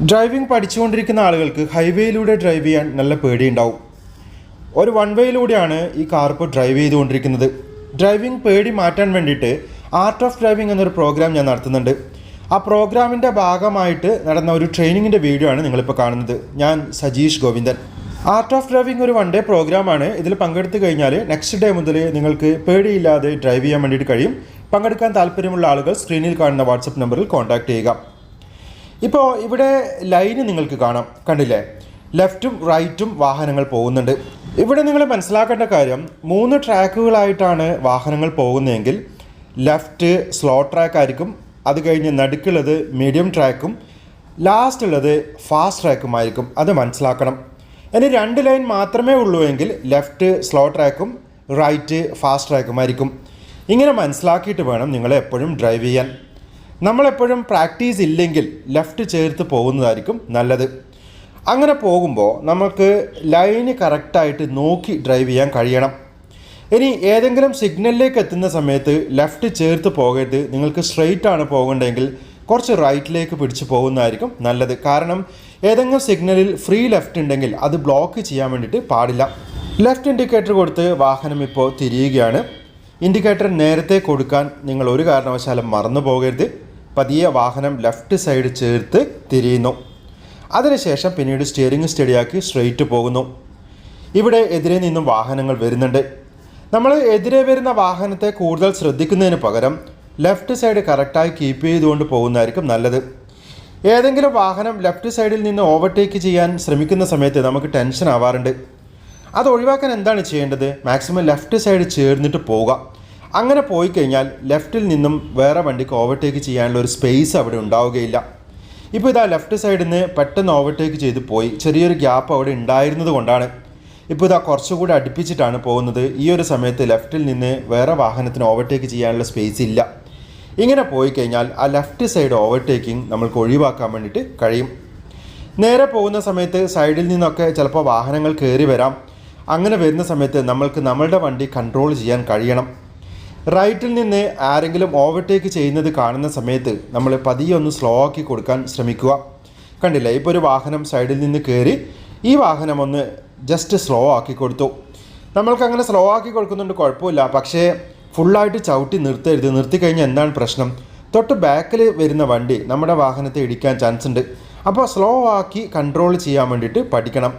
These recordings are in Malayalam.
ഡ്രൈവിംഗ് പഠിച്ചുകൊണ്ടിരിക്കുന്ന ആളുകൾക്ക് ഹൈവേയിലൂടെ ഡ്രൈവ് ചെയ്യാൻ നല്ല പേടിയുണ്ടാവും. ഒരു വൺ വേയിലൂടെയാണ് ഈ കാർ ഇപ്പോൾ ഡ്രൈവ് ചെയ്തുകൊണ്ടിരിക്കുന്നത്. ഡ്രൈവിംഗ് പേടി മാറ്റാൻ വേണ്ടിയിട്ട് ആർട്ട് ഓഫ് ഡ്രൈവിംഗ് എന്നൊരു പ്രോഗ്രാം ഞാൻ നടത്തുന്നുണ്ട്. ആ പ്രോഗ്രാമിന്റെ ഭാഗമായിട്ട് നടന്ന ഒരു ട്രെയിനിങ്ങിന്റെ വീഡിയോ ആണ് നിങ്ങളിപ്പോൾ കാണുന്നത്. ഞാൻ Sajeesh Govindan. Art of driving ഒരു വൺ ഡേ പ്രോഗ്രാമാണ് ഇതിൽ പങ്കെടുത്തു കഴിഞ്ഞാൽ നെക്സ്റ്റ് ഡേ മുതൽ നിങ്ങൾക്ക് പേടിയില്ലാതെ ഡ്രൈവ് ചെയ്യാൻ വേണ്ടിയിട്ട് കഴിയും. പങ്കെടുക്കാൻ താല്പര്യമുള്ള ആളുകൾ സ്ക്രീനിൽ കാണുന്ന വാട്സപ്പ് നമ്പറിൽ കോൺടാക്ട് ചെയ്യുക. ഇപ്പോൾ ഇവിടെ ലൈന് നിങ്ങൾക്ക് കാണാം. കണ്ടില്ലേ? ലെഫ്റ്റും റൈറ്റും വാഹനങ്ങൾ പോകുന്നുണ്ട്. ഇവിടെ നിങ്ങൾ മനസ്സിലാക്കേണ്ട കാര്യം മൂന്ന് ട്രാക്കുകളായിട്ടാണ് വാഹനങ്ങൾ പോകുന്നതെങ്കിൽ ലെഫ്റ്റ് സ്ലോ ട്രാക്ക് ആയിരിക്കും അത് കഴിഞ്ഞ് നടുക്കുള്ളത് മീഡിയം ട്രാക്കും ലാസ്റ്റ് ഉള്ളത് ഫാസ്റ്റ് ട്രാക്കുമായിരിക്കും അത് മനസ്സിലാക്കണം. ഇനി രണ്ട് ലൈൻ മാത്രമേ ഉള്ളൂ എങ്കിൽ ലെഫ്റ്റ് സ്ലോ ട്രാക്കും റൈറ്റ് ഫാസ്റ്റ് ട്രാക്കുമായിരിക്കും ഇങ്ങനെ മനസ്സിലാക്കിയിട്ട് വേണം നിങ്ങൾ എപ്പോഴും ഡ്രൈവ് ചെയ്യാൻ. നമ്മളെപ്പോഴും പ്രാക്ടീസ് ഇല്ലെങ്കിൽ ലെഫ്റ്റ് ചേർത്ത് പോകുന്നതായിരിക്കും നല്ലത്. അങ്ങനെ പോകുമ്പോൾ നമുക്ക് ലൈന് കറക്റ്റായിട്ട് നോക്കി ഡ്രൈവ് ചെയ്യാൻ കഴിയണം. ഇനി ഏതെങ്കിലും സിഗ്നലിലേക്ക് എത്തുന്ന സമയത്ത് ലെഫ്റ്റ് ചേർത്ത് പോകരുത്. നിങ്ങൾക്ക് സ്ട്രെയിറ്റ് ആണ് പോകേണ്ടതെങ്കിൽ കുറച്ച് റൈറ്റിലേക്ക് പിടിച്ച് പോകുന്നതായിരിക്കും നല്ലത്. കാരണം ഏതെങ്കിലും സിഗ്നലിൽ ഫ്രീ ലെഫ്റ്റ് ഉണ്ടെങ്കിൽ അത് ബ്ലോക്ക് ചെയ്യാൻ വേണ്ടിയിട്ട് പാടില്ല. ലെഫ്റ്റ് ഇൻഡിക്കേറ്റർ കൊടുത്ത് വാഹനം ഇപ്പോൾ തിരിയുകയാണ്. ഇൻഡിക്കേറ്റർ നേരത്തെ കൊടുക്കാൻ നിങ്ങൾ ഒരു കാരണവശാലും മറന്നു പോകരുത്. പതിയെ വാഹനം ലെഫ്റ്റ് സൈഡ് ചേർത്ത് തിരിയുന്നു. അതിനുശേഷം പിന്നീട് സ്റ്റിയറിംഗ് സ്റ്റഡിയാക്കി സ്ട്രെയിറ്റ് പോകുന്നു. ഇവിടെ എതിരെ നിന്നും വാഹനങ്ങൾ വരുന്നുണ്ട്. നമ്മൾ എതിരെ വരുന്ന വാഹനത്തെ കൂടുതൽ ശ്രദ്ധിക്കുന്നതിന് പകരം ലെഫ്റ്റ് സൈഡ് കറക്റ്റായി കീപ്പ് ചെയ്തുകൊണ്ട് പോകുന്നതായിരിക്കും നല്ലത്. ഏതെങ്കിലും വാഹനം ലെഫ്റ്റ് സൈഡിൽ നിന്ന് ഓവർടേക്ക് ചെയ്യാൻ ശ്രമിക്കുന്ന സമയത്ത് നമുക്ക് ടെൻഷൻ ആവാറുണ്ട്. അത് ഒഴിവാക്കാൻ എന്താണ് ചെയ്യേണ്ടത്? മാക്സിമം ലെഫ്റ്റ് സൈഡ് ചേർന്നിട്ട് പോവുക അങ്ങനെ പോയി കഴിഞ്ഞാൽ ലെഫ്റ്റിൽ നിന്നും വേറെ വണ്ടിക്ക് ഓവർടേക്ക് ചെയ്യാനുള്ള ഒരു സ്പേസ് അവിടെ ഉണ്ടാവുകയില്ല. ഇപ്പോൾ ഇതാ ലെഫ്റ്റ് സൈഡിൽ നിന്ന് പെട്ടെന്ന് ഓവർടേക്ക് ചെയ്ത് പോയി. ചെറിയൊരു ഗ്യാപ്പ് അവിടെ ഉണ്ടായിരുന്നത് കൊണ്ടാണ്. ഇപ്പോൾ ഇതാ കുറച്ചുകൂടി അടുപ്പിച്ചിട്ടാണ് പോകുന്നത്. ഈ ഒരു സമയത്ത് ലെഫ്റ്റിൽ നിന്ന് വേറെ വാഹനത്തിന് ഓവർടേക്ക് ചെയ്യാനുള്ള സ്പേസ് ഇല്ല. ഇങ്ങനെ പോയി കഴിഞ്ഞാൽ ആ ലെഫ്റ്റ് സൈഡ് ഓവർടേക്കിംഗ് നമ്മൾക്ക് ഒഴിവാക്കാൻ വേണ്ടിയിട്ട് കഴിയും. നേരെ പോകുന്ന സമയത്ത് സൈഡിൽ നിന്നൊക്കെ ചിലപ്പോൾ വാഹനങ്ങൾ കയറി വരാം. അങ്ങനെ വരുന്ന സമയത്ത് നമ്മൾക്ക് നമ്മളുടെ വണ്ടി കൺട്രോൾ ചെയ്യാൻ കഴിയണം. റൈറ്റിൽ നിന്ന് ആരെങ്കിലും ഓവർടേക്ക് ചെയ്യുന്നത് കാണുന്ന സമയത്ത് നമ്മൾ പതിയെ ഒന്ന് സ്ലോ ആക്കി കൊടുക്കാൻ ശ്രമിക്കുക. കണ്ടില്ലേ? ഇപ്പോൾ ഒരു വാഹനം സൈഡിൽ നിന്ന് കയറി ഈ വാഹനം ഒന്ന് ജസ്റ്റ് സ്ലോ ആക്കി കൊടുത്തു. നമ്മൾക്ക് അങ്ങനെ സ്ലോ ആക്കി കൊടുക്കുന്നുണ്ട് കുഴപ്പമില്ല. പക്ഷേ ഫുള്ളായിട്ട് ചവിട്ടി നിർത്തരുത്. നിർത്തി കഴിഞ്ഞാൽ എന്താണ് പ്രശ്നം? തൊട്ട് ബാക്കിൽ വരുന്ന വണ്ടി നമ്മുടെ വാഹനത്തെ ഇടിക്കാൻ ചാൻസ് ഉണ്ട്. അപ്പോൾ സ്ലോ ആക്കി കൺട്രോൾ ചെയ്യാൻ വേണ്ടിയിട്ട് പഠിക്കണം.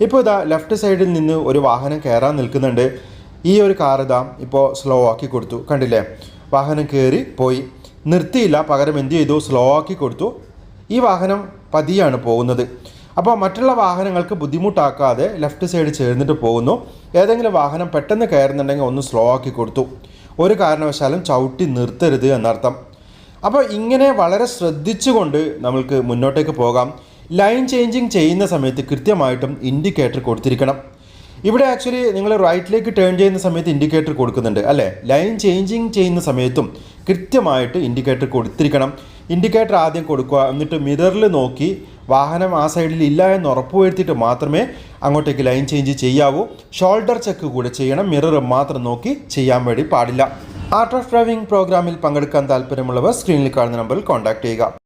ഇപ്പോൾ ഇതാ ലെഫ്റ്റ് സൈഡിൽ നിന്ന് ഒരു വാഹനം കയറാൻ നിൽക്കുന്നുണ്ട്. ഈ ഒരു കാർ ഇതാ ഇപ്പോൾ സ്ലോ ആക്കി കൊടുത്തു. കണ്ടില്ലേ? വാഹനം കയറി പോയി. നിർത്തിയില്ല. പകരം എന്ത് ചെയ്തു? സ്ലോ ആക്കി കൊടുത്തു. ഈ വാഹനം പതിയാണ് പോകുന്നത്. അപ്പോൾ മറ്റുള്ള വാഹനങ്ങൾക്ക് ബുദ്ധിമുട്ടാക്കാതെ ലെഫ്റ്റ് സൈഡ് ചേർന്നിട്ട് പോകുന്നു. ഏതെങ്കിലും വാഹനം പെട്ടെന്ന് കയറുന്നുണ്ടെങ്കിൽ ഒന്ന് സ്ലോ ആക്കി കൊടുത്തു. ഒരു കാരണവശാലും ചവിട്ടി നിർത്തരുത് എന്നർത്ഥം. അപ്പോൾ ഇങ്ങനെ വളരെ ശ്രദ്ധിച്ചുകൊണ്ട് നമ്മൾക്ക് മുന്നോട്ടേക്ക് പോകാം. ലൈൻ ചേഞ്ചിങ് ചെയ്യുന്ന സമയത്ത് കൃത്യമായിട്ടും ഇൻഡിക്കേറ്റർ കൊടുത്തിരിക്കണം. ഇവിടെ ആക്ച്വലി നിങ്ങൾ റൈറ്റിലേക്ക് ടേൺ ചെയ്യുന്ന സമയത്ത് ഇൻഡിക്കേറ്റർ കൊടുക്കുന്നുണ്ട് അല്ലേ? ലൈൻ ചേഞ്ചിങ് ചെയ്യുന്ന സമയത്തും കൃത്യമായിട്ട് ഇൻഡിക്കേറ്റർ കൊടുത്തിരിക്കണം. ഇൻഡിക്കേറ്റർ ആദ്യം കൊടുക്കുക എന്നിട്ട് മിററിൽ നോക്കി വാഹനം ആ സൈഡിൽ ഇല്ല എന്ന് ഉറപ്പുവരുത്തിയിട്ട് മാത്രമേ അങ്ങോട്ടേക്ക് ലൈൻ ചേഞ്ച് ചെയ്യാവൂ. ഷോൾഡർ ചെക്ക് കൂടെ ചെയ്യണം മിറർ മാത്രം നോക്കി ചെയ്യാൻ വേണ്ടി പാടില്ല. ആർട്ട് ഓഫ് ഡ്രൈവിംഗ് പ്രോഗ്രാമിൽ പങ്കെടുക്കാൻ താല്പര്യമുള്ളവർ സ്ക്രീനിൽ കാണുന്ന നമ്പറിൽ കോൺടാക്ട് ചെയ്യുക.